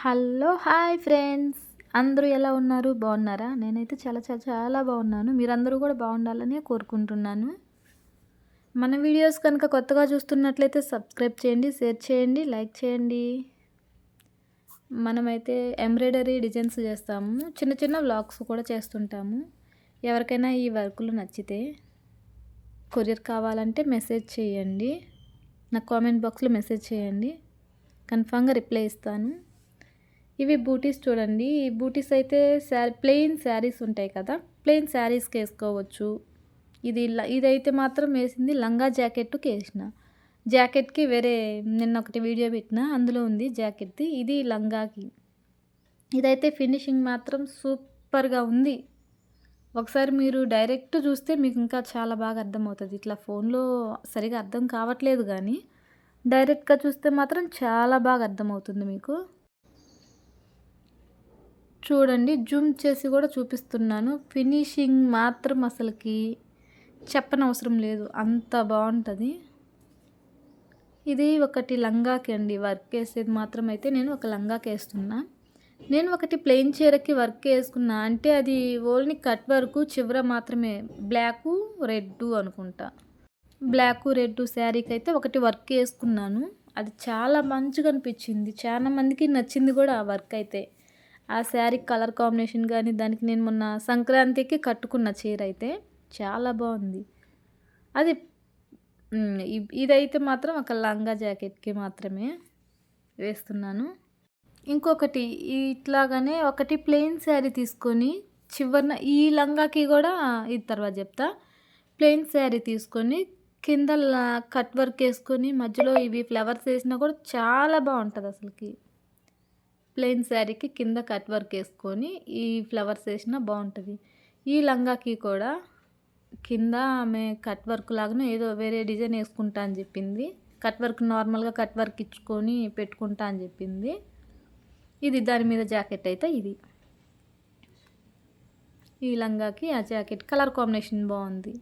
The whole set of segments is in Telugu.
Hello hi friends. అందరూ ఎలా ఉన్నారు? బాగున్నారా? నేనైతే చాలా చాలా చాలా బాగున్నాను. మీరందరూ కూడా బాగుండాలని కోరుకుంటున్నాను. మన వీడియోస్ కనుక కొత్తగా చూస్తున్నట్లయితే సబ్స్క్రైబ్ చేయండి షేర్ చేయండి లైక్ చేయండి. మనమైతే ఎంబ్రాయిడరీ డిజైన్స్ చేస్తాము. చిన్న చిన్న వ్లాగ్స్ కూడా చేస్తుంటాము. ఎవరికైనా ఈ వర్కులు నచ్చితే కొరియర్ కావాలంటే మెసేజ్ చేయండి. నా కామెంట్ బాక్స్లో మెసేజ్ చేయండి. కన్ఫామ్గా రిప్లై ఇస్తాను. ఇవి బూటీస్ చూడండి. ఈ బూటీస్ అయితే శారీ ప్లెయిన్ శారీస్ ఉంటాయి కదా. ప్లెయిన్ శారీస్కి వేసుకోవచ్చు. ఇది ఇదైతే మాత్రం వేసింది లంగా జాకెట్కి వేసిన. జాకెట్కి వేరే నిన్న ఒకటి వీడియో పెట్టిన అందులో ఉంది జాకెట్ది. ఇది లంగాకి. ఇదైతే ఫినిషింగ్ మాత్రం సూపర్గా ఉంది. ఒకసారి మీరు డైరెక్ట్ చూస్తే మీకు ఇంకా చాలా బాగా అర్థమవుతుంది. ఇట్లా ఫోన్లో సరిగా అర్థం కావట్లేదు కానీ డైరెక్ట్గా చూస్తే మాత్రం చాలా బాగా అర్థమవుతుంది మీకు. చూడండి జూమ్ చేసి కూడా చూపిస్తున్నాను. ఫినిషింగ్ మాత్రం అసలుకి చెప్పనవసరం లేదు. అంత బాగుంటుంది. ఇది ఒకటి లంగాకి అండి వర్క్ వేసేది మాత్రం అయితే నేను ఒక లంగాకి వేస్తున్నా. నేను ఒకటి ప్లెయిన్ చీరకి వర్క్ వేసుకున్నా. అంటే అది ఓన్లీ కట్ వర్క్ చివర మాత్రమే. బ్లాకు రెడ్ అనుకుంటా. బ్లాక్ రెడ్ శారీకి అయితే ఒకటి వర్క్ వేసుకున్నాను. అది చాలా మంచిగా అనిపించింది. చాలా మందికి నచ్చింది కూడా ఆ వర్క్ అయితే. ఆ శారీ కలర్ కాంబినేషన్ కానీ దానికి నేను మొన్న సంక్రాంతికి కట్టుకున్న చీర అయితే చాలా బాగుంది. అది ఇదైతే మాత్రం ఒక లంగా జాకెట్కి మాత్రమే వేస్తున్నాను. ఇంకొకటి ఇట్లాగానే ఒకటి ప్లెయిన్ శారీ తీసుకొని చివరిన ఈ లంగాకి కూడా ఇది తర్వాత చెప్తా. ప్లెయిన్ శారీ తీసుకొని కింద కట్ వర్క్ వేసుకొని మధ్యలో ఇవి ఫ్లవర్స్ వేసినా కూడా చాలా బాగుంటుంది అసలుకి. ప్లెయిన్ శారీకి కింద కట్ వర్క్ వేసుకొని ఈ ఫ్లవర్స్ వేసినా బాగుంటుంది. ఈ లంగాకి కూడా కింద ఆమె కట్ వర్క్ లాగానే ఏదో వేరే డిజైన్ వేసుకుంటా అని చెప్పింది. కట్ వర్క్ నార్మల్గా కట్ వర్క్ ఇచ్చుకొని పెట్టుకుంటా అని చెప్పింది. ఇది దాని మీద జాకెట్ అయితే ఇది. ఈ లంగాకి ఆ జాకెట్ కలర్ కాంబినేషన్ బాగుంది.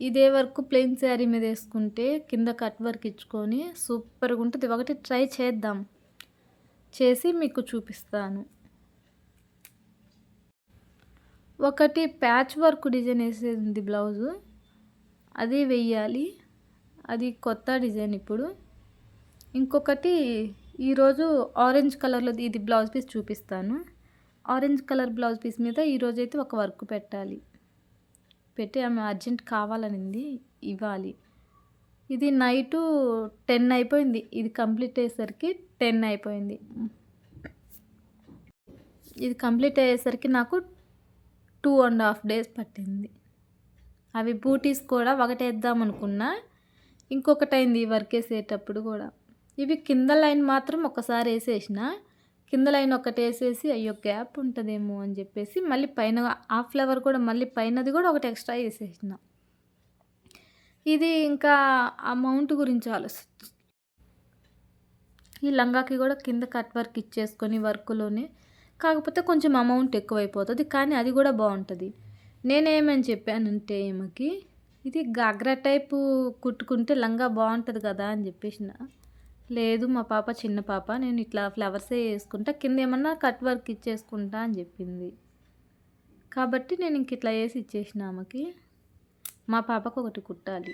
ఇదే వర్క్ ప్లెయిన్ శారీ మీద వేసుకుంటే కింద కట్ వర్క్ ఇచ్చుకొని సూపర్గా ఉంటుంది. ఒకటి ట్రై చేద్దాం. చేసి మీకు చూపిస్తాను. ఒకటి ప్యాచ్ వర్క్ డిజైన్ వేసేది బ్లౌజు. అది వెయ్యాలి అది కొత్త డిజైన్ ఇప్పుడు. ఇంకొకటి ఈరోజు ఆరెంజ్ కలర్లో ఇది బ్లౌజ్ పీస్ చూపిస్తాను. ఆరెంజ్ కలర్ బ్లౌజ్ పీస్ మీద ఈరోజు అయితే ఒక వర్క్ పెట్టాలి. పెట్టి ఆమె అర్జెంట్ కావాలనింది ఇవ్వాలి. ఇది నైటు టెన్ అయిపోయింది. ఇది కంప్లీట్ అయ్యేసరికి టెన్ అయిపోయింది. ఇది కంప్లీట్ అయ్యేసరికి నాకు టూ అండ్ హాఫ్ డేస్ పట్టింది. అవి బూటీస్ కూడా ఒకటేద్దాం అనుకున్నా. ఇంకొకటి అయింది వర్క్ వేసేటప్పుడు కూడా. ఇవి కింద లైన్ మాత్రం ఒకసారి వేసేసిన. కింద లైన్ ఒకటి వేసేసి అయ్యో గ్యాప్ ఉంటుందేమో అని చెప్పేసి మళ్ళీ పైన హాఫ్ ఫ్లవర్ కూడా మళ్ళీ పైనది కూడా ఒకటి ఎక్స్ట్రా వేసేసిన. ఇది ఇంకా అమౌంట్ గురించి ఆలోచించు. ఈ లంగాకి కూడా కింద కట్ వర్క్ ఇచ్చేసుకొని వర్క్లోనే కాకపోతే కొంచెం అమౌంట్ ఎక్కువైపోతుంది కానీ అది కూడా బాగుంటుంది. నేనేమని చెప్పానంటే ఈమెకి ఇది గాగ్రా టైపు కుట్టుకుంటే లంగా బాగుంటుంది కదా అని చెప్పేసిన. లేదు మా పాప చిన్న పాప నేను ఇట్లా ఫ్లవర్సే వేసుకుంటా కింద ఏమన్నా కట్ వర్క్ ఇచ్చేసుకుంటా అని చెప్పింది. కాబట్టి నేను ఇంక ఇట్లా వేసి ఇచ్చేసిన ఆమెకి. మా పాపకు ఒకటి కుట్టాలి.